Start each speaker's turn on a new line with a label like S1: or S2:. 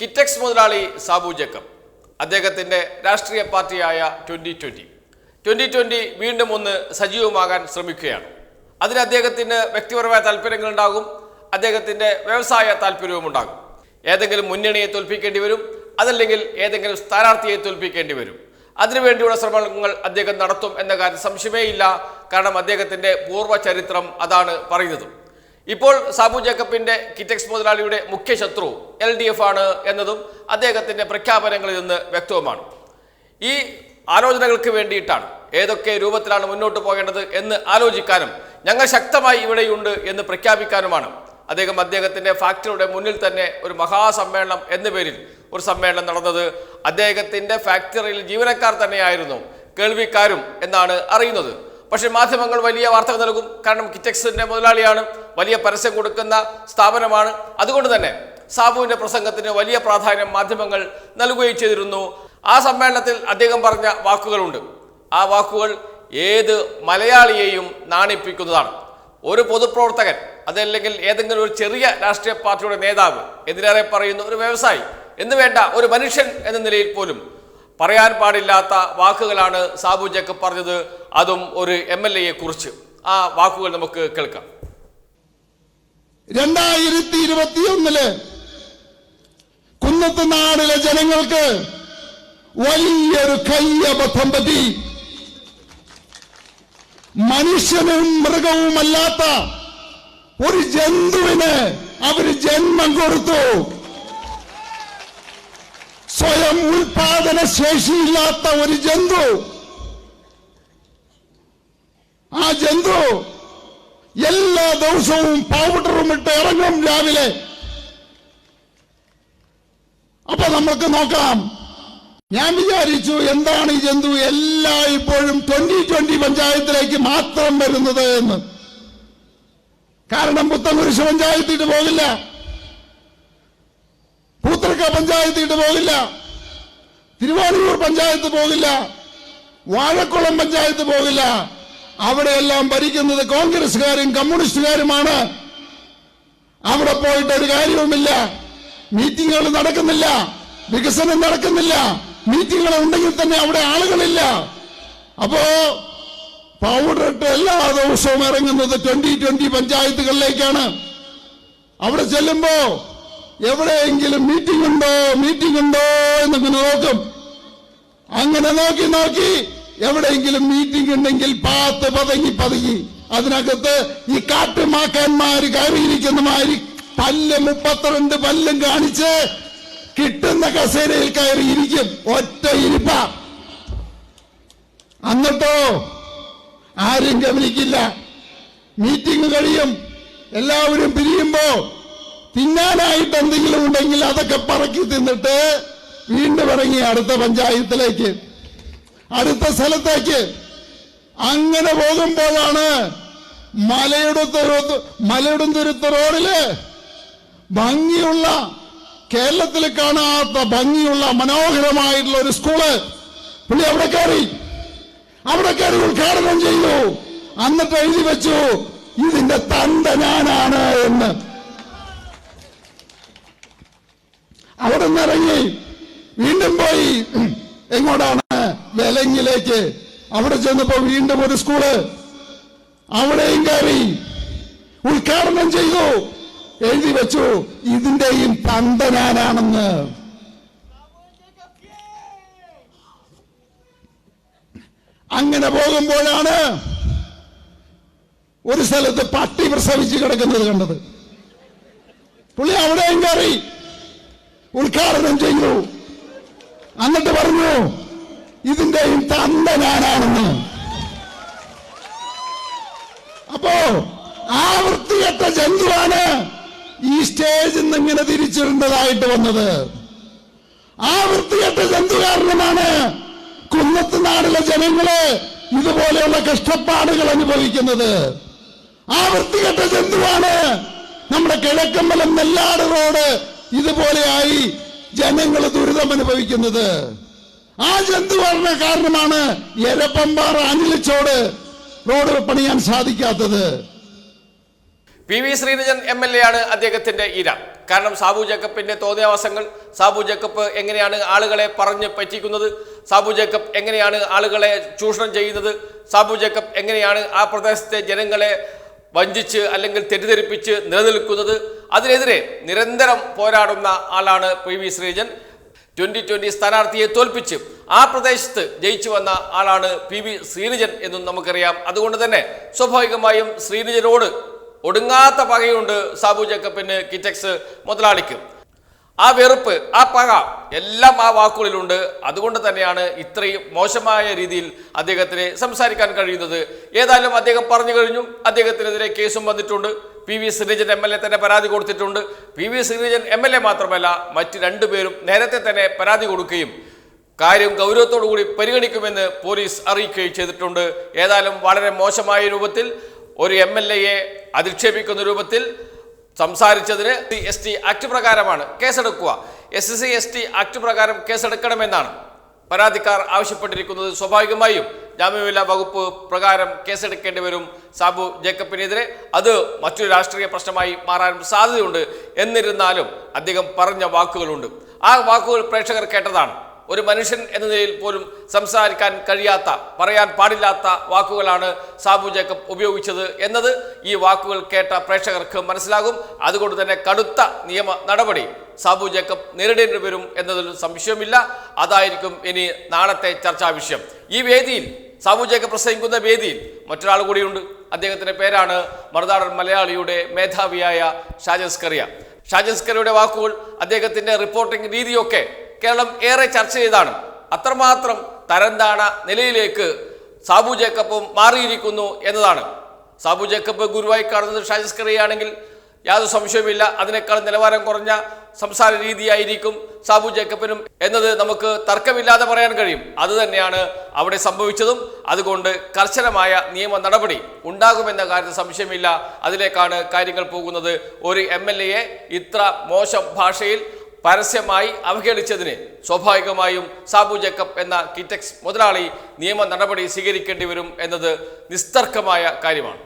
S1: കിറ്റക്സ് മുതലാളി സാബു ജേക്കബ് അദ്ദേഹത്തിന്റെ രാഷ്ട്രീയ പാർട്ടിയായ ട്വന്റി ട്വന്റി ട്വന്റി ട്വന്റി വീണ്ടും ഒന്ന് സജീവമാകാൻ ശ്രമിക്കുകയാണ്. അതിന് അദ്ദേഹത്തിന് വ്യക്തിപരമായ താല്പര്യങ്ങളുണ്ടാകും അദ്ദേഹത്തിന്റെ വ്യവസായ താല്പര്യവും ഉണ്ടാകും. ഏതെങ്കിലും മുന്നണിയെ തോൽപ്പിക്കേണ്ടി വരും അതല്ലെങ്കിൽ ഏതെങ്കിലും സ്ഥാനാർത്ഥിയെ തോൽപ്പിക്കേണ്ടി വരും. അതിനുവേണ്ടിയുള്ള ശ്രമങ്ങൾ അദ്ദേഹം നടത്തും എന്ന കാര്യം സംശയമേ ഇല്ല. കാരണം അദ്ദേഹത്തിന്റെ പൂർവ ചരിത്രം അതാണ് പറയുന്നത്. ഇപ്പോൾ സാബു ജേക്കബിന്റെ കിറ്റക്സ് മുതലാളിയുടെ മുഖ്യ ശത്രു എൽ ഡി എഫ് ആണ് എന്നതും അദ്ദേഹത്തിന്റെ പ്രഖ്യാപനങ്ങളിൽ നിന്ന് വ്യക്തവുമാണ്. ഈ ആലോചനകൾക്ക് വേണ്ടിയിട്ടാണ് ഏതൊക്കെ രൂപത്തിലാണ് മുന്നോട്ട് പോകേണ്ടത് എന്ന് ആലോചിക്കാനും ഞങ്ങൾ ശക്തമായി ഇവിടെയുണ്ട് എന്ന് പ്രഖ്യാപിക്കാനുമാണ്. അദ്ദേഹം അദ്ദേഹത്തിന്റെ ഫാക്ടറിയുടെ മുന്നിൽ തന്നെ ഒരു മഹാസമ്മേളനം എന്ന പേരിൽ ഒരു സമ്മേളനം നടന്നത്. അദ്ദേഹത്തിന്റെ ഫാക്ടറിയിൽ ജീവനക്കാർ തന്നെയായിരുന്നു കേൾവിക്കാരും എന്നാണ് അറിയുന്നത്. പക്ഷേ മാധ്യമങ്ങൾ വലിയ വാർത്തകൾ നൽകും. കാരണം കിറ്റക്സിന്റെ മുതലാളിയാണ് വലിയ പരസ്യം കൊടുക്കുന്ന സ്ഥാപനമാണ്. അതുകൊണ്ട് തന്നെ സാബുവിന്റെ പ്രസംഗത്തിന് വലിയ പ്രാധാന്യം മാധ്യമങ്ങൾ നൽകുകയും ചെയ്തിരുന്നു. ആ സമ്മേളനത്തിൽ അദ്ദേഹം പറഞ്ഞ വാക്കുകളുണ്ട്. ആ വാക്കുകൾ ഏത് മലയാളിയെയും നാണിപ്പിക്കുന്നതാണ്. ഒരു പൊതുപ്രവർത്തകൻ അതല്ലെങ്കിൽ ഏതെങ്കിലും ഒരു ചെറിയ രാഷ്ട്രീയ പാർട്ടിയുടെ നേതാവ് എതിരേറെ പറയുന്ന ഒരു വ്യവസായി എന്ന് വേണ്ട ഒരു മനുഷ്യൻ എന്ന നിലയിൽ പോലും പറയാൻ പാടില്ലാത്ത വാക്കുകളാണ് സാബു ജേക്കബ് പറഞ്ഞത്. അതും ഒരു എം എൽ എയെ കുറിച്ച് ആ വാക്കുകൾ നമുക്ക് കേൾക്കാം.
S2: രണ്ടായിരത്തി ഇരുപത്തിയൊന്നിൽ കുന്നത്തുനാടിലെ ജനങ്ങൾക്ക് വലിയൊരു കയ്യബദ്ധം പറ്റി. മനുഷ്യനും മൃഗവുമല്ലാത്ത ഒരു ജന്തുവിന് അവർ ജന്മം കൊടുത്തു. സ്വയം ഉൽപാദന ശേഷിയില്ലാത്ത ഒരു ജന്തു ആ ജന്തു എല്ലാ ദിവസവും പൗഡറും ഇട്ട് ഇറങ്ങും രാവിലെ. അപ്പൊ നമ്മൾക്ക് നോക്കാം. ഞാൻ വിചാരിച്ചു എന്താണ് ഈ ജന്തു? എല്ലാ ഇപ്പോഴും ട്വന്റി ട്വന്റി പഞ്ചായത്തിലേക്ക് മാത്രം വരുന്നത് എന്ന്. കാരണം പുത്തൻകുരിശ് പഞ്ചായത്തിട്ട് പോകില്ല. പൂത്തൃക്ക പഞ്ചായത്തിട്ട് പോകില്ല. തിരുവാണിയൂർ പഞ്ചായത്ത് പോകില്ല. വാഴക്കുളം പഞ്ചായത്ത് പോകില്ല. അവിടെയെല്ലാം ഭരിക്കുന്നത് കോൺഗ്രസുകാരും കമ്മ്യൂണിസ്റ്റുകാരുമാണ്. അവിടെ പോയിട്ട് ഒരു കാര്യവുമില്ല. മീറ്റിങ്ങുകൾ നടക്കുന്നില്ല. വികസനം നടക്കുന്നില്ല. മീറ്റിങ്ങുകൾ ഉണ്ടെങ്കിൽ തന്നെ അവിടെ ആളുകളില്ല. അപ്പോ പൗഡർ ഇട്ട് എല്ലാ ദിവസവും ഇറങ്ങുന്നത് ട്വന്റി ട്വന്റി പഞ്ചായത്തുകളിലേക്കാണ്. അവിടെ ചെല്ലുമ്പോ എവിടെയെങ്കിലും മീറ്റിംഗ് ഉണ്ടോ? മീറ്റിംഗ് ഉണ്ടോ? എന്നിങ്ങനെ നോക്കും. അങ്ങനെ നോക്കി നോക്കി എവിടെയെങ്കിലും മീറ്റിംഗ് ഉണ്ടെങ്കിൽ പാത്ത് പതങ്ങി പതുങ്ങി. അതിനകത്ത് ഈ കാട്ടുമാക്കാന്മാര് കയറിയിരിക്കുന്ന മാതിരി പല്ല് മുപ്പത്തിരണ്ട് പല്ലും കാണിച്ച് കിട്ടുന്ന കസേരയിൽ കയറിയിരിക്കും. ഒറ്റ ഇരിപ്പ. അന്നിട്ടോ ആരും ഗമനിക്കില്ല മീറ്റിംഗ് കഴിയും. എല്ലാവരും പിരിയുമ്പോ തിന്നാനായിട്ട് എന്തെങ്കിലും ഉണ്ടെങ്കിൽ അതൊക്കെ പറക്കി തിന്നിട്ട് വീണ്ടും ഇറങ്ങി അടുത്ത പഞ്ചായത്തിലേക്ക്. അടുത്ത സ്ഥലത്തേക്ക്. അങ്ങനെ പോകുമ്പോഴാണ് മലയുടെ മലയുടെ തുരുത്ത റോഡിൽ ഭംഗിയുള്ള കേരളത്തിൽ കാണാത്ത ഭംഗിയുള്ള മനോഹരമായിട്ടുള്ള ഒരു സ്കൂൾ. പുള്ളി അവിടെ കയറി. അവിടെ കയറി ഉദ്ഘാടനം ചെയ്തു. അന്ന് എഴുതി വെച്ചു ഇതിന്റെ തന്ത ഞാനാണ് എന്ന്. അവിടെ നിന്ന് ഇറങ്ങി വീണ്ടും പോയി. എങ്ങോട്ടാണ്? വെലങ്ങിലേക്ക്. അവിടെ ചെന്നപ്പോ വീണ്ടും ഒരു സ്കൂൾ. അവിടെയും കയറി ഉദ്ഘാടനം ചെയ്തു. എഴുതി വെച്ചു ഇതിന്റെയും തന്തനാനാണെന്ന് അങ്ങനെ പോകുമ്പോഴാണ് ഒരു സ്ഥലത്ത് പട്ടി പ്രസവിച്ച് കിടക്കുന്നത് കണ്ടത്. പുള്ളി അവിടെയും കയറി ഉദ്ഘാടനം ചെയ്തു. എന്നിട്ട് പറഞ്ഞു ഇതിന്റെയും തന്ത ഞാനാണെന്ന്. അപ്പോ ആ വൃത്തികെട്ട ജന്തുവാണ് ഈ സ്റ്റേജിൽ നിന്ന് ഇങ്ങനെ തിരിച്ചിടേണ്ടതായിട്ട് വന്നത്. ആ വൃത്തികെട്ട ജന്തു കാരണമാണ് കുന്നത്ത് നാടിലെ ജനങ്ങൾ ഇതുപോലെയുള്ള കഷ്ടപ്പാടുകൾ അനുഭവിക്കുന്നത്. ആ വൃത്തികെട്ട ജന്തുവാണ് നമ്മുടെ കിഴക്കമ്പലം നെല്ലാട് റോഡ് ഇതുപോലെയായി ജനങ്ങൾ ദുരിതം അനുഭവിക്കുന്നത് ആ ജന്തു പറഞ്ഞ കാരണമാണ് എരപ്പമ്പാറ അനിലച്ചോട് റോഡ് പണിയാൻ സാധിക്കാത്തത്?
S1: P V Sreerajan M L A ആണ് അദ്ദേഹത്തിന്റെ ഇര. കാരണം സാബു ജേക്കബിന്റെ തോന്നിയാവാസങ്ങൾ സാബു ജേക്കബ് എങ്ങനെയാണ് ആളുകളെ പറഞ്ഞ് പറ്റിക്കുന്നത് സാബു ജേക്കബ് എങ്ങനെയാണ് ആളുകളെ ചൂഷണം ചെയ്യുന്നത് സാബു ജേക്കബ് എങ്ങനെയാണ് ആ പ്രദേശത്തെ ജനങ്ങളെ വഞ്ചിച്ച് അല്ലെങ്കിൽ തെറ്റിദ്ധരിപ്പിച്ച് നിലനിൽക്കുന്നത് അതിനെതിരെ നിരന്തരം പോരാടുന്ന ആളാണ് P V Sreejan twenty twenty സ്ഥാനാർത്ഥിയെ തോൽപ്പിച്ച് ആ പ്രദേശത്ത് ജയിച്ചു വന്ന ആളാണ് പി വി ശ്രീനിജൻ എന്നും നമുക്കറിയാം. അതുകൊണ്ട് തന്നെ സ്വാഭാവികമായും ശ്രീനിജനോട് ഒടുങ്ങാത്ത പകയുണ്ട് സാബു ജേക്കബിന് കിറ്റക്സ് മുതലാളിക്കും. ആ വെറുപ്പ് ആ പക എല്ലാം ആ വാക്കുകളിലുണ്ട്. അതുകൊണ്ട് തന്നെയാണ് ഇത്രയും മോശമായ രീതിയിൽ അദ്ദേഹത്തിന് സംസാരിക്കാൻ കഴിയുന്നത്. ഏതായാലും അദ്ദേഹം പറഞ്ഞു കഴിഞ്ഞു. അദ്ദേഹത്തിനെതിരെ കേസും വന്നിട്ടുണ്ട്. P V Sreejan M L A തന്നെ പരാതി കൊടുത്തിട്ടുണ്ട്. P V Sreejan M L A മാത്രമല്ല മറ്റ് രണ്ടുപേരും നേരത്തെ തന്നെ പരാതി കൊടുക്കുകയും കാര്യം ഗൗരവത്തോടു കൂടി പരിഗണിക്കുമെന്ന് പോലീസ് അറിയിക്കുകയും ചെയ്തിട്ടുണ്ട്. ഏതായാലും വളരെ മോശമായ രൂപത്തിൽ ഒരു എം എൽ എയെ അധിക്ഷേപിക്കുന്ന രൂപത്തിൽ സംസാരിച്ചതിന് എസ് ടി ആക്ട് പ്രകാരമാണ് കേസെടുക്കുക. S C S T act പ്രകാരം കേസെടുക്കണമെന്നാണ് പരാതിക്കാർ ആവശ്യപ്പെട്ടിരിക്കുന്നത്. സ്വാഭാവികമായും ജാമ്യമില്ലാ വകുപ്പ് പ്രകാരം കേസെടുക്കേണ്ടി വരും സാബു ജേക്കബിനെതിരെ. അത് മറ്റൊരു രാഷ്ട്രീയ പ്രശ്നമായി മാറാനും സാധ്യതയുണ്ട് എന്നിരുന്നാലും അദ്ദേഹം പറഞ്ഞ വാക്കുകളുണ്ട്. ആ വാക്കുകൾ പ്രേക്ഷകർ കേട്ടതാണ്. ഒരു മനുഷ്യൻ എന്ന നിലയിൽ പോലും സംസാരിക്കാൻ കഴിയാത്ത പറയാൻ പാടില്ലാത്ത വാക്കുകളാണ് സാബു ജേക്കബ് ഉപയോഗിച്ചത് എന്നത് ഈ വാക്കുകൾ കേട്ട പ്രേക്ഷകർക്ക് മനസ്സിലാകും. അതുകൊണ്ട് തന്നെ കടുത്ത നിയമ നടപടി സാബു ജേക്കബ് നേരിടേണ്ടി വരും എന്നതിൽ സംശയമില്ല അതായിരിക്കും ഇനി നാളത്തെ ചർച്ചാ വിഷയം. ഈ വേദിയിൽ സാബു ജേക്കബ് പ്രസംഗിക്കുന്ന വേദിയിൽ മറ്റൊരാൾ കൂടിയുണ്ട്. അദ്ദേഹത്തിന്റെ പേരാണ് മറുനാടൻ മലയാളിയുടെ മേധാവിയായ ഷാജസ്കറിയ ഷാജസ്കറിയുടെ വാക്കുകൾ അദ്ദേഹത്തിന്റെ റിപ്പോർട്ടിംഗ് രീതിയൊക്കെ കേരളം ഏറെ ചർച്ച ചെയ്താണ്. അത്രമാത്രം തരംതാണ നിലയിലേക്ക് സാബു ജേക്കബും മാറിയിരിക്കുന്നു എന്നതാണ്. സാബു ജേക്കബ് ഗുരുവായി കാണുന്നത് ഷാജസ് കറിയാണെങ്കിൽ യാതൊരു സംശയവുമില്ല. അതിനേക്കാൾ നിലവാരം കുറഞ്ഞ സംസാര രീതിയായിരിക്കും സാബു ജേക്കബിനും എന്നത് നമുക്ക് തർക്കമില്ലാതെ പറയാൻ കഴിയും. അത് തന്നെയാണ് അവിടെ സംഭവിച്ചതും. അതുകൊണ്ട് കർശനമായ നിയമ നടപടി ഉണ്ടാകുമെന്ന കാര്യത്തിൽ സംശയമില്ല. അതിലേക്കാണ് കാര്യങ്ങൾ പോകുന്നത്. ഒരു എം ഇത്ര മോശം ഭാഷയിൽ പരസ്യമായി അവഹേളിച്ചതിന് സ്വാഭാവികമായും സാബു ജേക്കബ് എന്ന കിറ്റക്സ് മുതലാളി നിയമ നടപടി സ്വീകരിക്കേണ്ടി വരും എന്നത് നിസ്തർക്കമായ കാര്യമാണ്.